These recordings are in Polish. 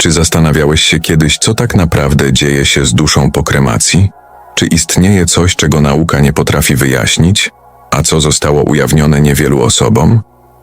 Czy zastanawiałeś się kiedyś, co tak naprawdę dzieje się z duszą po kremacji? Czy istnieje coś, czego nauka nie potrafi wyjaśnić, a co zostało ujawnione niewielu osobom?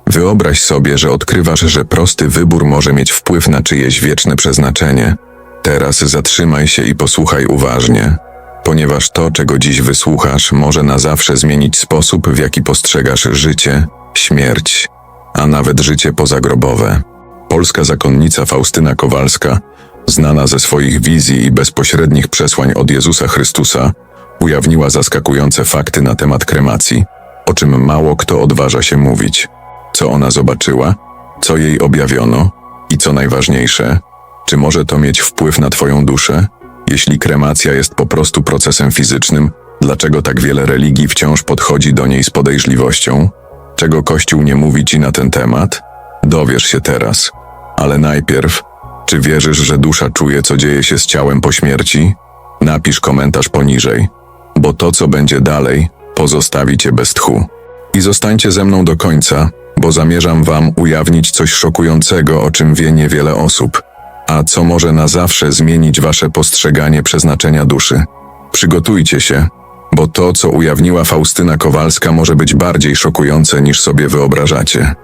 Wyobraź sobie, że odkrywasz, że prosty wybór może mieć wpływ na czyjeś wieczne przeznaczenie. Teraz zatrzymaj się i posłuchaj uważnie, ponieważ to, czego dziś wysłuchasz, może na zawsze zmienić sposób, w jaki postrzegasz życie, śmierć, a nawet życie pozagrobowe. Polska zakonnica Faustyna Kowalska, znana ze swoich wizji i bezpośrednich przesłań od Jezusa Chrystusa, ujawniła zaskakujące fakty na temat kremacji, o czym mało kto odważa się mówić. Co ona zobaczyła, co jej objawiono i co najważniejsze, czy może to mieć wpływ na Twoją duszę? Jeśli kremacja jest po prostu procesem fizycznym, dlaczego tak wiele religii wciąż podchodzi do niej z podejrzliwością? Czego Kościół nie mówi Ci na ten temat? Dowiesz się teraz. Ale najpierw, czy wierzysz, że dusza czuje, co dzieje się z ciałem po śmierci? Napisz komentarz poniżej, bo to, co będzie dalej, pozostawi Cię bez tchu. I zostańcie ze mną do końca, bo zamierzam Wam ujawnić coś szokującego, o czym wie niewiele osób, a co może na zawsze zmienić Wasze postrzeganie przeznaczenia duszy. Przygotujcie się, bo to, co ujawniła Faustyna Kowalska, może być bardziej szokujące niż sobie wyobrażacie.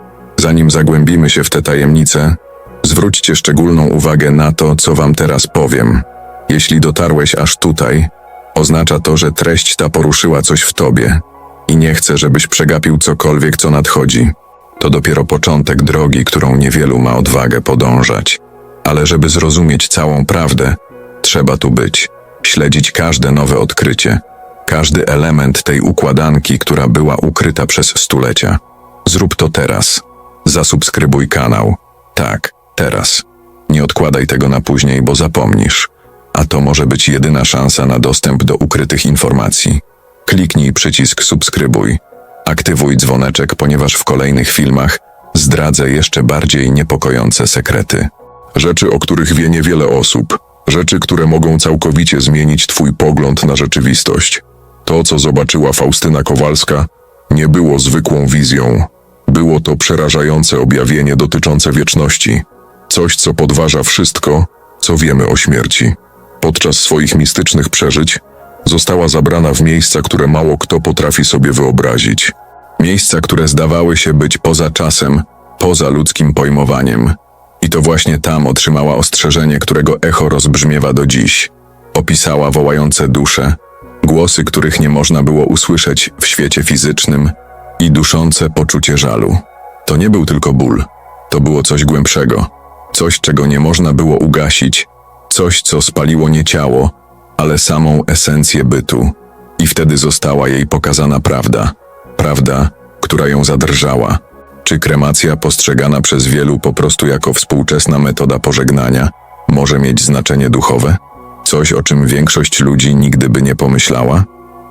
Zanim zagłębimy się w te tajemnice, zwróćcie szczególną uwagę na to, co Wam teraz powiem. Jeśli dotarłeś aż tutaj, oznacza to, że treść ta poruszyła coś w Tobie i nie chcę, żebyś przegapił cokolwiek, co nadchodzi. To dopiero początek drogi, którą niewielu ma odwagę podążać. Ale żeby zrozumieć całą prawdę, trzeba tu być, śledzić każde nowe odkrycie, każdy element tej układanki, która była ukryta przez stulecia. Zrób to teraz. Zasubskrybuj kanał. Tak, teraz. Nie odkładaj tego na później, bo zapomnisz. A to może być jedyna szansa na dostęp do ukrytych informacji. Kliknij przycisk subskrybuj. Aktywuj dzwoneczek, ponieważ w kolejnych filmach zdradzę jeszcze bardziej niepokojące sekrety. Rzeczy, o których wie niewiele osób. Rzeczy, które mogą całkowicie zmienić Twój pogląd na rzeczywistość. To, co zobaczyła Faustyna Kowalska, nie było zwykłą wizją. Było to przerażające objawienie dotyczące wieczności. Coś, co podważa wszystko, co wiemy o śmierci. Podczas swoich mistycznych przeżyć została zabrana w miejsca, które mało kto potrafi sobie wyobrazić. Miejsca, które zdawały się być poza czasem, poza ludzkim pojmowaniem. I to właśnie tam otrzymała ostrzeżenie, którego echo rozbrzmiewa do dziś. Opisała wołające dusze, głosy, których nie można było usłyszeć w świecie fizycznym i duszące poczucie żalu. To nie był tylko ból, to było coś głębszego, coś, czego nie można było ugasić, coś, co spaliło nie ciało, ale samą esencję bytu. I wtedy została jej pokazana prawda, prawda, która ją zadrżała. Czy kremacja postrzegana przez wielu po prostu jako współczesna metoda pożegnania może mieć znaczenie duchowe? Coś, o czym większość ludzi nigdy by nie pomyślała?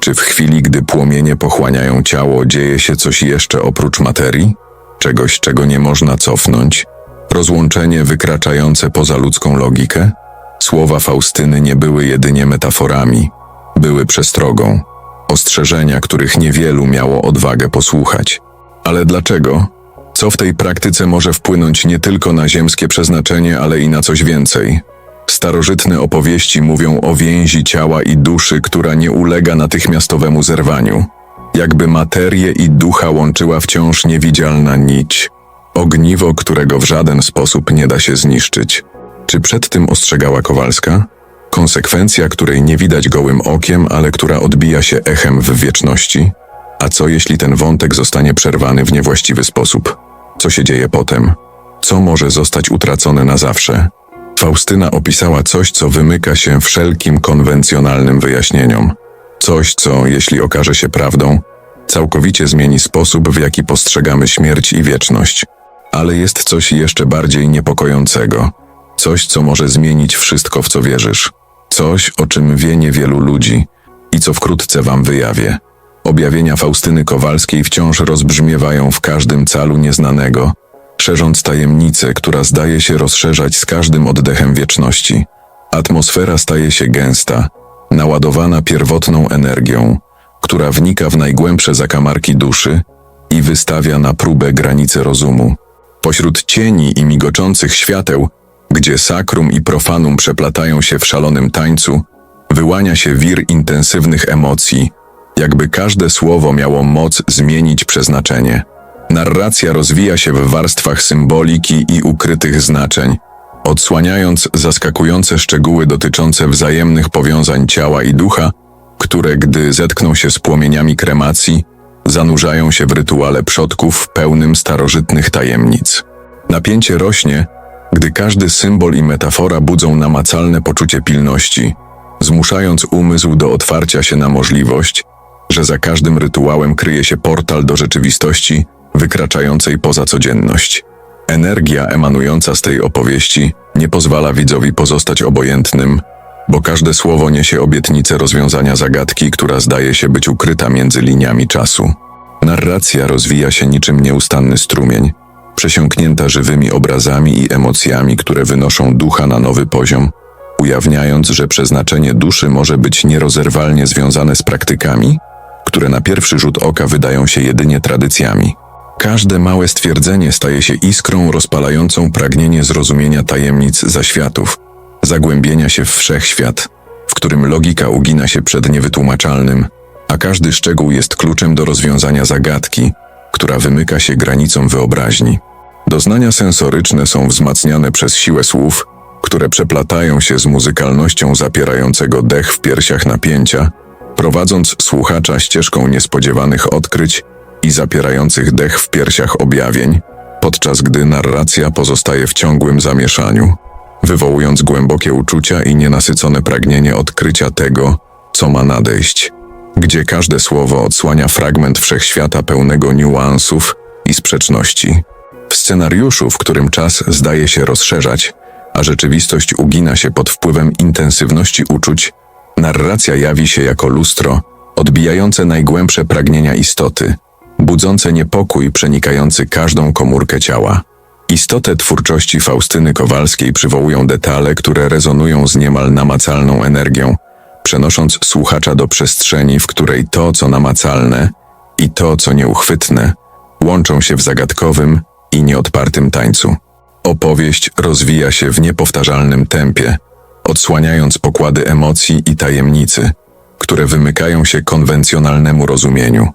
Czy w chwili, gdy płomienie pochłaniają ciało, dzieje się coś jeszcze oprócz materii? Czegoś, czego nie można cofnąć? Rozłączenie wykraczające poza ludzką logikę? Słowa Faustyny nie były jedynie metaforami, były przestrogą, ostrzeżenia, których niewielu miało odwagę posłuchać. Ale dlaczego? Co w tej praktyce może wpłynąć nie tylko na ziemskie przeznaczenie, ale i na coś więcej? Starożytne opowieści mówią o więzi ciała i duszy, która nie ulega natychmiastowemu zerwaniu. Jakby materię i ducha łączyła wciąż niewidzialna nić, ogniwo, którego w żaden sposób nie da się zniszczyć. Czy przed tym ostrzegała Kowalska? Konsekwencja, której nie widać gołym okiem, ale która odbija się echem w wieczności? A co jeśli ten wątek zostanie przerwany w niewłaściwy sposób? Co się dzieje potem? Co może zostać utracone na zawsze? Faustyna opisała coś, co wymyka się wszelkim konwencjonalnym wyjaśnieniom. Coś, co, jeśli okaże się prawdą, całkowicie zmieni sposób, w jaki postrzegamy śmierć i wieczność. Ale jest coś jeszcze bardziej niepokojącego. Coś, co może zmienić wszystko, w co wierzysz. Coś, o czym wie niewielu ludzi i co wkrótce wam wyjawię. Objawienia Faustyny Kowalskiej wciąż rozbrzmiewają w każdym calu nieznanego, szerząc tajemnicę, która zdaje się rozszerzać z każdym oddechem wieczności. Atmosfera staje się gęsta, naładowana pierwotną energią, która wnika w najgłębsze zakamarki duszy i wystawia na próbę granice rozumu. Pośród cieni i migoczących świateł gdzie sakrum i profanum przeplatają się w szalonym tańcu, wyłania się wir intensywnych emocji, jakby każde słowo miało moc zmienić przeznaczenie. Narracja rozwija się w warstwach symboliki i ukrytych znaczeń, odsłaniając zaskakujące szczegóły dotyczące wzajemnych powiązań ciała i ducha, które, gdy zetkną się z płomieniami kremacji, zanurzają się w rytuale przodków pełnym starożytnych tajemnic. Napięcie rośnie, gdy każdy symbol i metafora budzą namacalne poczucie pilności, zmuszając umysł do otwarcia się na możliwość, że za każdym rytuałem kryje się portal do rzeczywistości wykraczającej poza codzienność. Energia emanująca z tej opowieści nie pozwala widzowi pozostać obojętnym, bo każde słowo niesie obietnicę rozwiązania zagadki, która zdaje się być ukryta między liniami czasu. Narracja rozwija się niczym nieustanny strumień, przesiąknięta żywymi obrazami i emocjami, które wynoszą ducha na nowy poziom, ujawniając, że przeznaczenie duszy może być nierozerwalnie związane z praktykami, które na pierwszy rzut oka wydają się jedynie tradycjami. Każde małe stwierdzenie staje się iskrą rozpalającą pragnienie zrozumienia tajemnic zaświatów, zagłębienia się w wszechświat, w którym logika ugina się przed niewytłumaczalnym, a każdy szczegół jest kluczem do rozwiązania zagadki, która wymyka się granicom wyobraźni. Doznania sensoryczne są wzmacniane przez siłę słów, które przeplatają się z muzykalnością zapierającego dech w piersiach napięcia, prowadząc słuchacza ścieżką niespodziewanych odkryć i zapierających dech w piersiach objawień, podczas gdy narracja pozostaje w ciągłym zamieszaniu, wywołując głębokie uczucia i nienasycone pragnienie odkrycia tego, co ma nadejść, gdzie każde słowo odsłania fragment wszechświata pełnego niuansów i sprzeczności. W scenariuszu, w którym czas zdaje się rozszerzać, a rzeczywistość ugina się pod wpływem intensywności uczuć, narracja jawi się jako lustro, odbijające najgłębsze pragnienia istoty, budzące niepokój przenikający każdą komórkę ciała. Istotę twórczości Faustyny Kowalskiej przywołują detale, które rezonują z niemal namacalną energią, przenosząc słuchacza do przestrzeni, w której to, co namacalne i to, co nieuchwytne, łączą się w zagadkowym i nieodpartym tańcu. Opowieść rozwija się w niepowtarzalnym tempie, odsłaniając pokłady emocji i tajemnicy, które wymykają się konwencjonalnemu rozumieniu,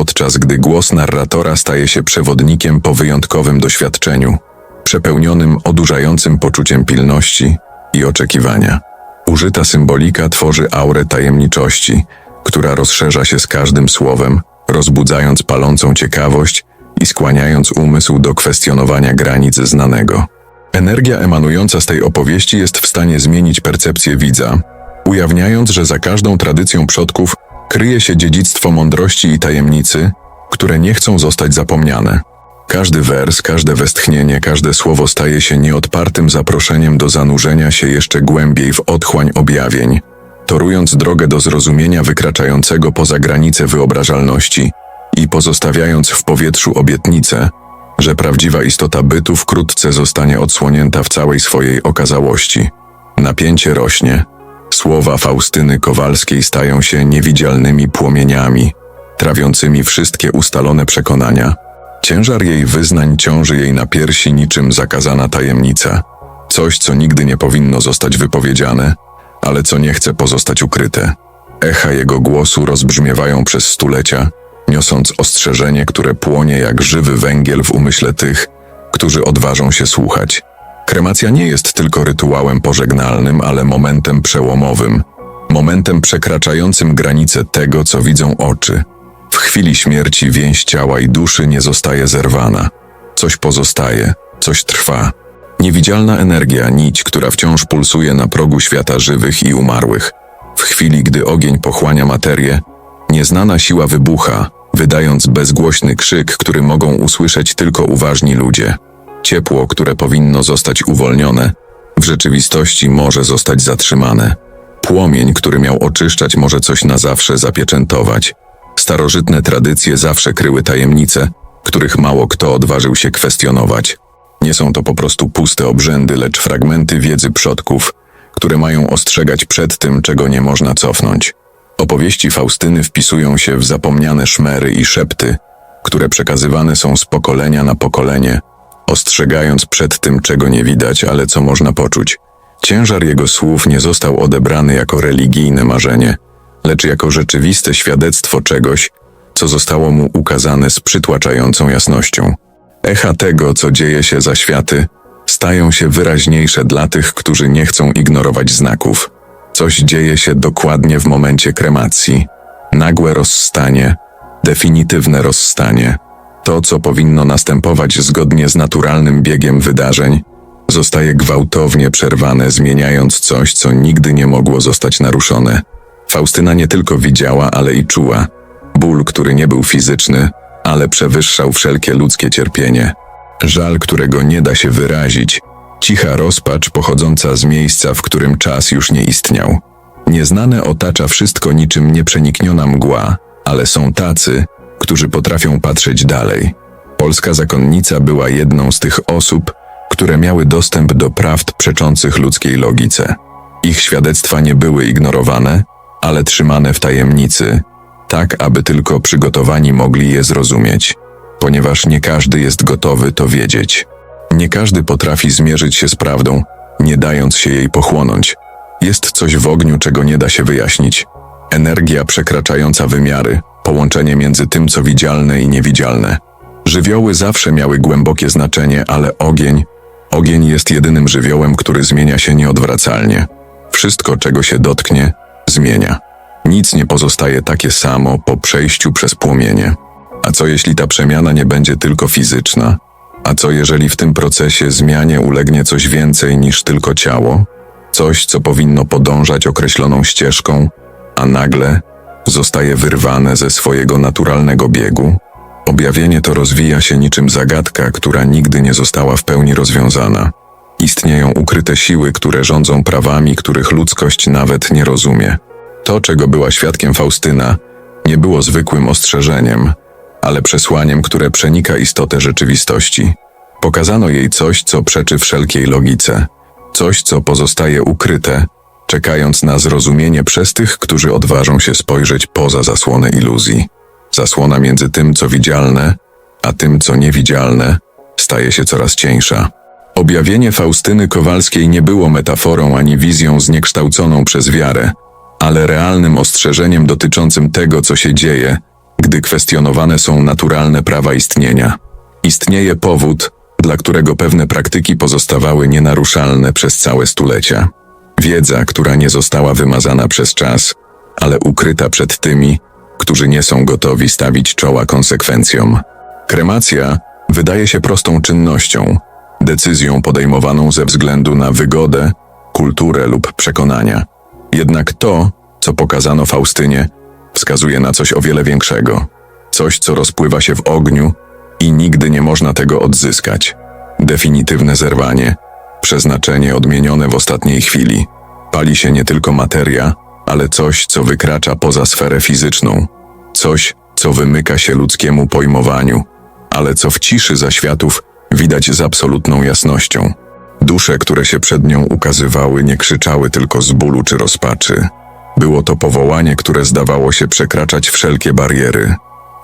podczas gdy głos narratora staje się przewodnikiem po wyjątkowym doświadczeniu, przepełnionym odurzającym poczuciem pilności i oczekiwania. Użyta symbolika tworzy aurę tajemniczości, która rozszerza się z każdym słowem, rozbudzając palącą ciekawość i skłaniając umysł do kwestionowania granic znanego. Energia emanująca z tej opowieści jest w stanie zmienić percepcję widza, ujawniając, że za każdą tradycją przodków kryje się dziedzictwo mądrości i tajemnicy, które nie chcą zostać zapomniane. Każdy wers, każde westchnienie, każde słowo staje się nieodpartym zaproszeniem do zanurzenia się jeszcze głębiej w otchłań objawień, torując drogę do zrozumienia wykraczającego poza granice wyobrażalności i pozostawiając w powietrzu obietnicę, że prawdziwa istota bytu wkrótce zostanie odsłonięta w całej swojej okazałości. Napięcie rośnie. Słowa Faustyny Kowalskiej stają się niewidzialnymi płomieniami, trawiącymi wszystkie ustalone przekonania. Ciężar jej wyznań ciąży jej na piersi niczym zakazana tajemnica. Coś, co nigdy nie powinno zostać wypowiedziane, ale co nie chce pozostać ukryte. Echa jego głosu rozbrzmiewają przez stulecia, niosąc ostrzeżenie, które płonie jak żywy węgiel w umyśle tych, którzy odważą się słuchać. Kremacja nie jest tylko rytuałem pożegnalnym, ale momentem przełomowym, momentem przekraczającym granice tego, co widzą oczy. W chwili śmierci więź ciała i duszy nie zostaje zerwana. Coś pozostaje, coś trwa. Niewidzialna energia, nić, która wciąż pulsuje na progu świata żywych i umarłych. W chwili, gdy ogień pochłania materię, nieznana siła wybucha, wydając bezgłośny krzyk, który mogą usłyszeć tylko uważni ludzie. Ciepło, które powinno zostać uwolnione, w rzeczywistości może zostać zatrzymane. Płomień, który miał oczyszczać, może coś na zawsze zapieczętować. Starożytne tradycje zawsze kryły tajemnice, których mało kto odważył się kwestionować. Nie są to po prostu puste obrzędy, lecz fragmenty wiedzy przodków, które mają ostrzegać przed tym, czego nie można cofnąć. Opowieści Faustyny wpisują się w zapomniane szmery i szepty, które przekazywane są z pokolenia na pokolenie, ostrzegając przed tym, czego nie widać, ale co można poczuć. Ciężar jego słów nie został odebrany jako religijne marzenie, lecz jako rzeczywiste świadectwo czegoś, co zostało mu ukazane z przytłaczającą jasnością. Echa tego, co dzieje się za światy, stają się wyraźniejsze dla tych, którzy nie chcą ignorować znaków. Coś dzieje się dokładnie w momencie kremacji. Nagłe rozstanie, definitywne rozstanie. To, co powinno następować zgodnie z naturalnym biegiem wydarzeń, zostaje gwałtownie przerwane, zmieniając coś, co nigdy nie mogło zostać naruszone. Faustyna nie tylko widziała, ale i czuła. Ból, który nie był fizyczny, ale przewyższał wszelkie ludzkie cierpienie. Żal, którego nie da się wyrazić. Cicha rozpacz pochodząca z miejsca, w którym czas już nie istniał. Nieznane otacza wszystko niczym nieprzenikniona mgła, ale są tacy, którzy potrafią patrzeć dalej. Polska zakonnica była jedną z tych osób, które miały dostęp do prawd przeczących ludzkiej logice. Ich świadectwa nie były ignorowane, ale trzymane w tajemnicy, tak aby tylko przygotowani mogli je zrozumieć, ponieważ nie każdy jest gotowy to wiedzieć. Nie każdy potrafi zmierzyć się z prawdą, nie dając się jej pochłonąć. Jest coś w ogniu, czego nie da się wyjaśnić. Energia przekraczająca wymiary, połączenie między tym, co widzialne i niewidzialne. Żywioły zawsze miały głębokie znaczenie, ale ogień, ogień jest jedynym żywiołem, który zmienia się nieodwracalnie. Wszystko, czego się dotknie, zmienia. Nic nie pozostaje takie samo po przejściu przez płomienie. A co jeśli ta przemiana nie będzie tylko fizyczna? A co jeżeli w tym procesie zmianie ulegnie coś więcej niż tylko ciało? Coś, co powinno podążać określoną ścieżką, a nagle zostaje wyrwane ze swojego naturalnego biegu? Objawienie to rozwija się niczym zagadka, która nigdy nie została w pełni rozwiązana. Istnieją ukryte siły, które rządzą prawami, których ludzkość nawet nie rozumie. To, czego była świadkiem Faustyna, nie było zwykłym ostrzeżeniem, ale przesłaniem, które przenika istotę rzeczywistości. Pokazano jej coś, co przeczy wszelkiej logice, coś, co pozostaje ukryte, czekając na zrozumienie przez tych, którzy odważą się spojrzeć poza zasłonę iluzji. Zasłona między tym, co widzialne, a tym, co niewidzialne, staje się coraz cieńsza. Objawienie Faustyny Kowalskiej nie było metaforą ani wizją zniekształconą przez wiarę, ale realnym ostrzeżeniem dotyczącym tego, co się dzieje, gdy kwestionowane są naturalne prawa istnienia. Istnieje powód, dla którego pewne praktyki pozostawały nienaruszalne przez całe stulecia. Wiedza, która nie została wymazana przez czas, ale ukryta przed tymi, którzy nie są gotowi stawić czoła konsekwencjom. Kremacja wydaje się prostą czynnością, decyzją podejmowaną ze względu na wygodę, kulturę lub przekonania. Jednak to, co pokazano Faustynie, wskazuje na coś o wiele większego. Coś, co rozpływa się w ogniu i nigdy nie można tego odzyskać. Definitywne zerwanie, przeznaczenie odmienione w ostatniej chwili. Pali się nie tylko materia, ale coś, co wykracza poza sferę fizyczną. Coś, co wymyka się ludzkiemu pojmowaniu, ale co w ciszy zaświatów widać z absolutną jasnością. Dusze, które się przed nią ukazywały, nie krzyczały tylko z bólu czy rozpaczy. Było to powołanie, które zdawało się przekraczać wszelkie bariery.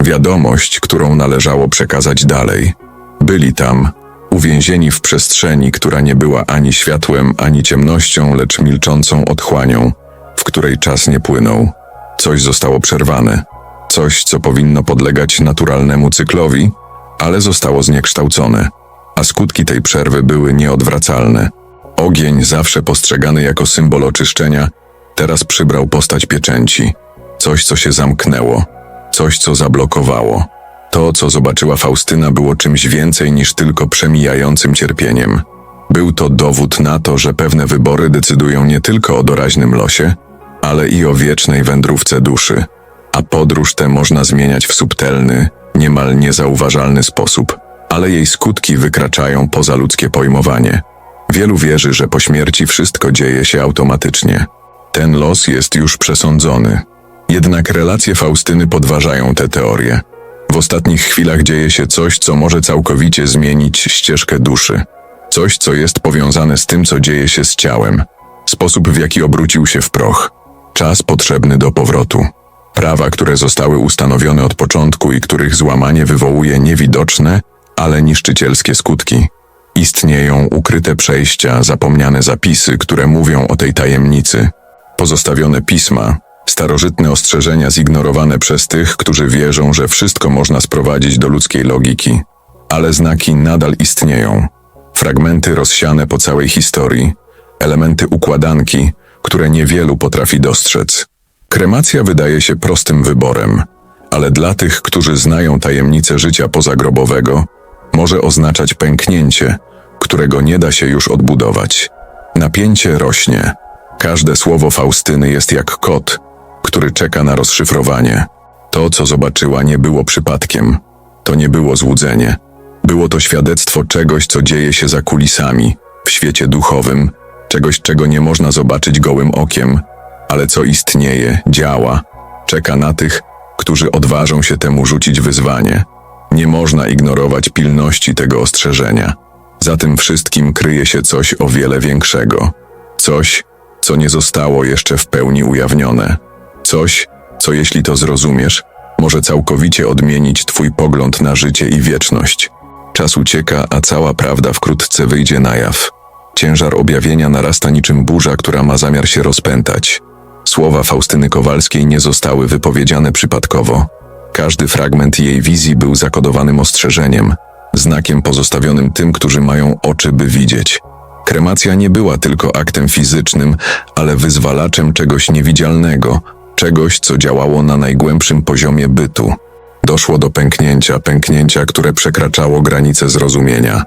Wiadomość, którą należało przekazać dalej. Byli tam, uwięzieni w przestrzeni, która nie była ani światłem, ani ciemnością, lecz milczącą otchłanią, w której czas nie płynął. Coś zostało przerwane. Coś, co powinno podlegać naturalnemu cyklowi, ale zostało zniekształcone a skutki tej przerwy były nieodwracalne. Ogień, zawsze postrzegany jako symbol oczyszczenia, teraz przybrał postać pieczęci. Coś, co się zamknęło, coś, co zablokowało. To, co zobaczyła Faustyna, było czymś więcej niż tylko przemijającym cierpieniem. Był to dowód na to, że pewne wybory decydują nie tylko o doraźnym losie, ale i o wiecznej wędrówce duszy, a podróż tę można zmieniać w subtelny, niemal niezauważalny sposób ale jej skutki wykraczają poza ludzkie pojmowanie. Wielu wierzy, że po śmierci wszystko dzieje się automatycznie. Ten los jest już przesądzony. Jednak relacje Faustyny podważają te teorie. W ostatnich chwilach dzieje się coś, co może całkowicie zmienić ścieżkę duszy. Coś, co jest powiązane z tym, co dzieje się z ciałem. Sposób, w jaki obrócił się w proch. Czas potrzebny do powrotu. Prawa, które zostały ustanowione od początku i których złamanie wywołuje niewidoczne, ale niszczycielskie skutki. Istnieją ukryte przejścia, zapomniane zapisy, które mówią o tej tajemnicy. Pozostawione pisma, starożytne ostrzeżenia zignorowane przez tych, którzy wierzą, że wszystko można sprowadzić do ludzkiej logiki. Ale znaki nadal istnieją. Fragmenty rozsiane po całej historii, elementy układanki, które niewielu potrafi dostrzec. Kremacja wydaje się prostym wyborem, ale dla tych, którzy znają tajemnicę życia pozagrobowego, może oznaczać pęknięcie, którego nie da się już odbudować. Napięcie rośnie. Każde słowo Faustyny jest jak kot, który czeka na rozszyfrowanie. To, co zobaczyła, nie było przypadkiem. To nie było złudzenie. Było to świadectwo czegoś, co dzieje się za kulisami, w świecie duchowym, czegoś, czego nie można zobaczyć gołym okiem, ale co istnieje, działa, czeka na tych, którzy odważą się temu rzucić wyzwanie. Nie można ignorować pilności tego ostrzeżenia. Za tym wszystkim kryje się coś o wiele większego. Coś, co nie zostało jeszcze w pełni ujawnione. Coś, co jeśli to zrozumiesz, może całkowicie odmienić Twój pogląd na życie i wieczność. Czas ucieka, a cała prawda wkrótce wyjdzie na jaw. Ciężar objawienia narasta niczym burza, która ma zamiar się rozpętać. Słowa Faustyny Kowalskiej nie zostały wypowiedziane przypadkowo. Każdy fragment jej wizji był zakodowanym ostrzeżeniem, znakiem pozostawionym tym, którzy mają oczy, by widzieć. Kremacja nie była tylko aktem fizycznym, ale wyzwalaczem czegoś niewidzialnego, czegoś, co działało na najgłębszym poziomie bytu. Doszło do pęknięcia, pęknięcia, które przekraczało granice zrozumienia.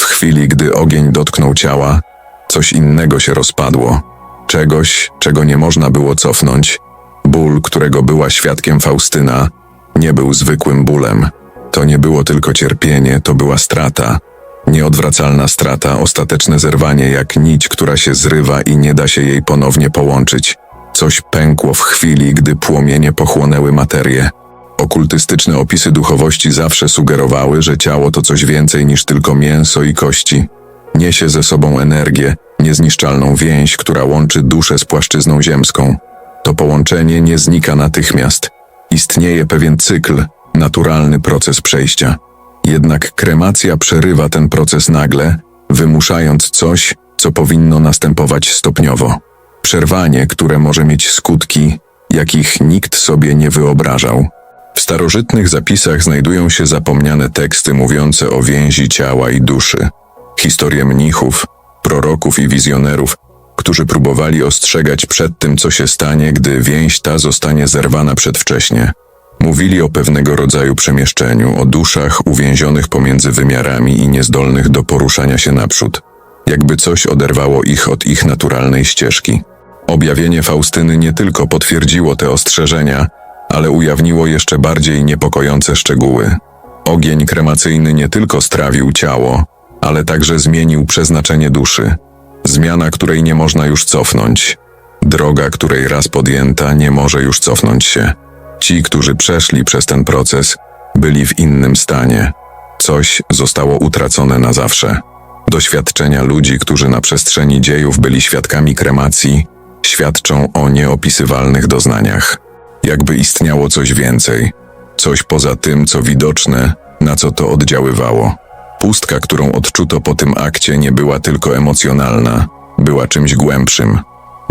W chwili, gdy ogień dotknął ciała, coś innego się rozpadło. Czegoś, czego nie można było cofnąć. Ból, którego była świadkiem Faustyna, nie był zwykłym bólem. To nie było tylko cierpienie, to była strata. Nieodwracalna strata, ostateczne zerwanie jak nić, która się zrywa i nie da się jej ponownie połączyć. Coś pękło w chwili, gdy płomienie pochłonęły materię. Okultystyczne opisy duchowości zawsze sugerowały, że ciało to coś więcej niż tylko mięso i kości. Niesie ze sobą energię, niezniszczalną więź, która łączy duszę z płaszczyzną ziemską. To połączenie nie znika natychmiast. Istnieje pewien cykl, naturalny proces przejścia. Jednak kremacja przerywa ten proces nagle, wymuszając coś, co powinno następować stopniowo. Przerwanie, które może mieć skutki, jakich nikt sobie nie wyobrażał. W starożytnych zapisach znajdują się zapomniane teksty mówiące o więzi ciała i duszy, historie mnichów, proroków i wizjonerów, którzy próbowali ostrzegać przed tym, co się stanie, gdy więź ta zostanie zerwana przedwcześnie. Mówili o pewnego rodzaju przemieszczeniu, o duszach uwięzionych pomiędzy wymiarami i niezdolnych do poruszania się naprzód, jakby coś oderwało ich od ich naturalnej ścieżki. Objawienie Faustyny nie tylko potwierdziło te ostrzeżenia, ale ujawniło jeszcze bardziej niepokojące szczegóły. Ogień kremacyjny nie tylko strawił ciało, ale także zmienił przeznaczenie duszy. Zmiana, której nie można już cofnąć. Droga, której raz podjęta, nie może już cofnąć się. Ci, którzy przeszli przez ten proces, byli w innym stanie. Coś zostało utracone na zawsze. Doświadczenia ludzi, którzy na przestrzeni dziejów byli świadkami kremacji, świadczą o nieopisywalnych doznaniach. Jakby istniało coś więcej, coś poza tym, co widoczne, na co to oddziaływało. Pustka, którą odczuto po tym akcie, nie była tylko emocjonalna, była czymś głębszym,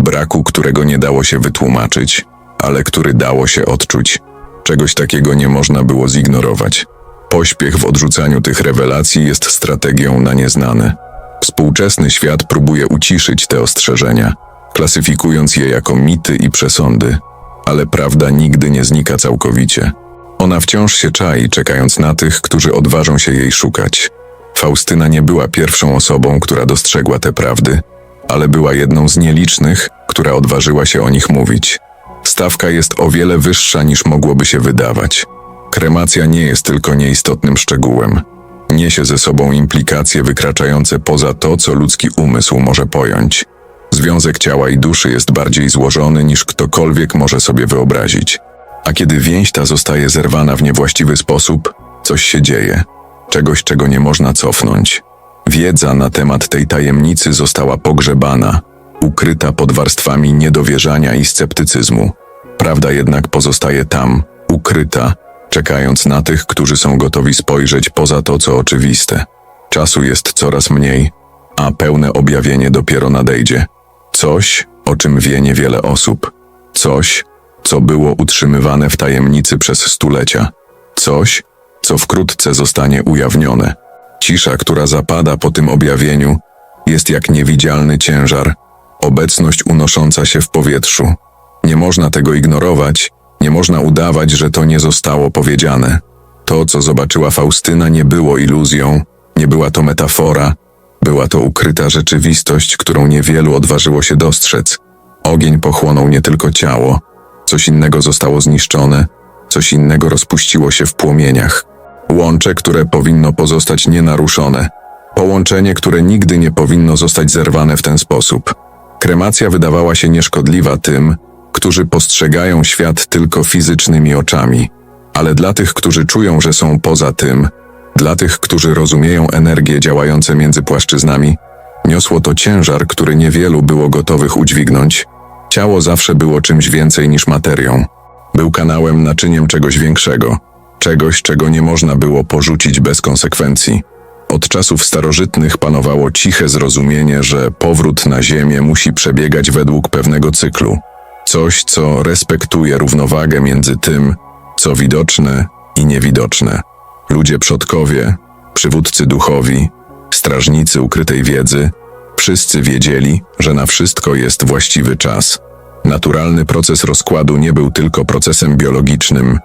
braku, którego nie dało się wytłumaczyć, ale który dało się odczuć. Czegoś takiego nie można było zignorować. Pośpiech w odrzucaniu tych rewelacji jest strategią na nieznane. Współczesny świat próbuje uciszyć te ostrzeżenia, klasyfikując je jako mity i przesądy, ale prawda nigdy nie znika całkowicie. Ona wciąż się czai, czekając na tych, którzy odważą się jej szukać. Faustyna nie była pierwszą osobą, która dostrzegła te prawdy, ale była jedną z nielicznych, która odważyła się o nich mówić. Stawka jest o wiele wyższa niż mogłoby się wydawać. Kremacja nie jest tylko nieistotnym szczegółem. Niesie ze sobą implikacje wykraczające poza to, co ludzki umysł może pojąć. Związek ciała i duszy jest bardziej złożony niż ktokolwiek może sobie wyobrazić. A kiedy więź ta zostaje zerwana w niewłaściwy sposób, coś się dzieje. Czegoś, czego nie można cofnąć. Wiedza na temat tej tajemnicy została pogrzebana, ukryta pod warstwami niedowierzania i sceptycyzmu. Prawda jednak pozostaje tam, ukryta, czekając na tych, którzy są gotowi spojrzeć poza to, co oczywiste. Czasu jest coraz mniej, a pełne objawienie dopiero nadejdzie. Coś, o czym wie niewiele osób. Coś, co było utrzymywane w tajemnicy przez stulecia. Coś, co wkrótce zostanie ujawnione. Cisza, która zapada po tym objawieniu, jest jak niewidzialny ciężar, obecność unosząca się w powietrzu. Nie można tego ignorować, nie można udawać, że to nie zostało powiedziane. To, co zobaczyła Faustyna, nie było iluzją, nie była to metafora, była to ukryta rzeczywistość, którą niewielu odważyło się dostrzec. Ogień pochłonął nie tylko ciało, coś innego zostało zniszczone, coś innego rozpuściło się w płomieniach. Łącze, które powinno pozostać nienaruszone. Połączenie, które nigdy nie powinno zostać zerwane w ten sposób. Kremacja wydawała się nieszkodliwa tym, którzy postrzegają świat tylko fizycznymi oczami, ale dla tych, którzy czują, że są poza tym, dla tych, którzy rozumieją energie działające między płaszczyznami, niosło to ciężar, który niewielu było gotowych udźwignąć. Ciało zawsze było czymś więcej niż materią. Był kanałem, naczyniem czegoś większego, czegoś, czego nie można było porzucić bez konsekwencji. Od czasów starożytnych panowało ciche zrozumienie, że powrót na Ziemię musi przebiegać według pewnego cyklu. Coś, co respektuje równowagę między tym, co widoczne i niewidoczne. Ludzie przodkowie, przywódcy duchowi, strażnicy ukrytej wiedzy, wszyscy wiedzieli, że na wszystko jest właściwy czas. Naturalny proces rozkładu nie był tylko procesem biologicznym,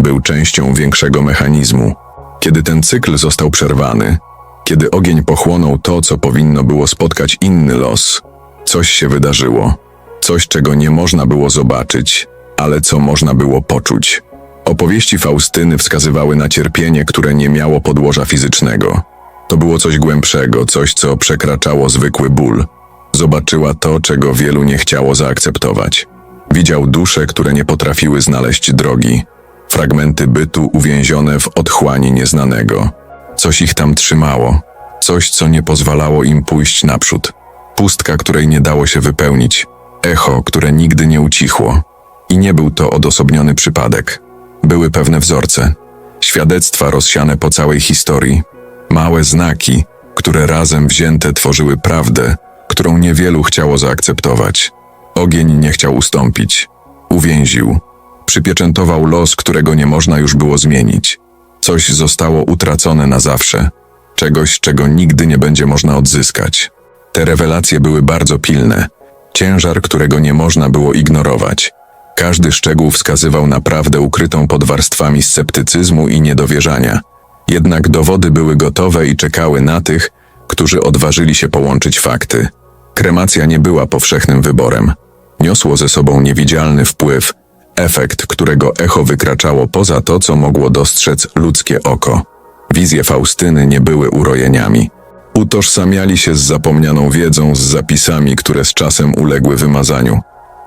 był częścią większego mechanizmu. Kiedy ten cykl został przerwany, kiedy ogień pochłonął to, co powinno było spotkać inny los, coś się wydarzyło. Coś, czego nie można było zobaczyć, ale co można było poczuć. Opowieści Faustyny wskazywały na cierpienie, które nie miało podłoża fizycznego. To było coś głębszego, coś, co przekraczało zwykły ból. Zobaczyła to, czego wielu nie chciało zaakceptować. Widział dusze, które nie potrafiły znaleźć drogi, fragmenty bytu uwięzione w otchłani nieznanego. Coś ich tam trzymało, coś, co nie pozwalało im pójść naprzód. Pustka, której nie dało się wypełnić, echo, które nigdy nie ucichło. I nie był to odosobniony przypadek. Były pewne wzorce, świadectwa rozsiane po całej historii, małe znaki, które razem wzięte tworzyły prawdę, którą niewielu chciało zaakceptować. Ogień nie chciał ustąpić. Uwięził. Przypieczętował los, którego nie można już było zmienić. Coś zostało utracone na zawsze, czegoś, czego nigdy nie będzie można odzyskać. Te rewelacje były bardzo pilne, ciężar, którego nie można było ignorować. Każdy szczegół wskazywał na prawdę ukrytą pod warstwami sceptycyzmu i niedowierzania. Jednak dowody były gotowe i czekały na tych, którzy odważyli się połączyć fakty. Kremacja nie była powszechnym wyborem. Niosło ze sobą niewidzialny wpływ, efekt, którego echo wykraczało poza to, co mogło dostrzec ludzkie oko. Wizje Faustyny nie były urojeniami. Utożsamiali się z zapomnianą wiedzą, z zapisami, które z czasem uległy wymazaniu.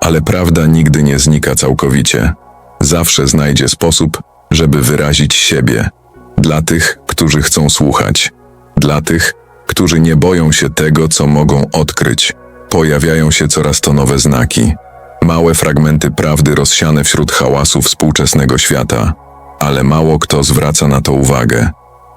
Ale prawda nigdy nie znika całkowicie. Zawsze znajdzie sposób, żeby wyrazić siebie. Dla tych, którzy chcą słuchać. Dla tych, którzy nie boją się tego, co mogą odkryć. Pojawiają się coraz to nowe znaki. Małe fragmenty prawdy rozsiane wśród hałasu współczesnego świata. Ale mało kto zwraca na to uwagę.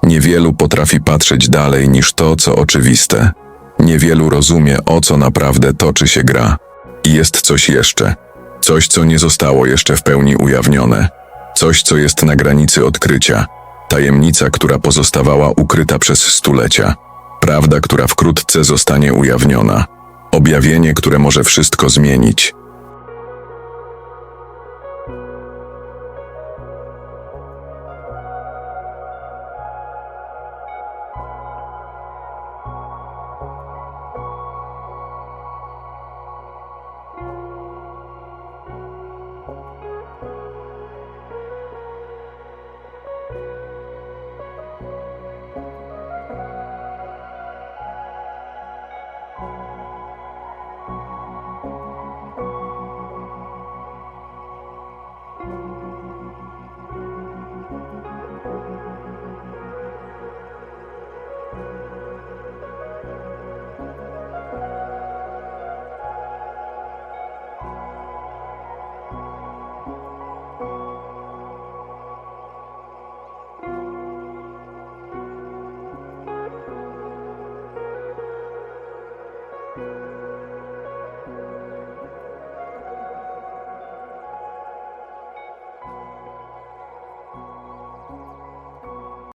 Niewielu potrafi patrzeć dalej niż to, co oczywiste. Niewielu rozumie, o co naprawdę toczy się gra. I jest coś jeszcze. Coś, co nie zostało jeszcze w pełni ujawnione. Coś, co jest na granicy odkrycia. Tajemnica, która pozostawała ukryta przez stulecia. Prawda, która wkrótce zostanie ujawniona. Objawienie, które może wszystko zmienić.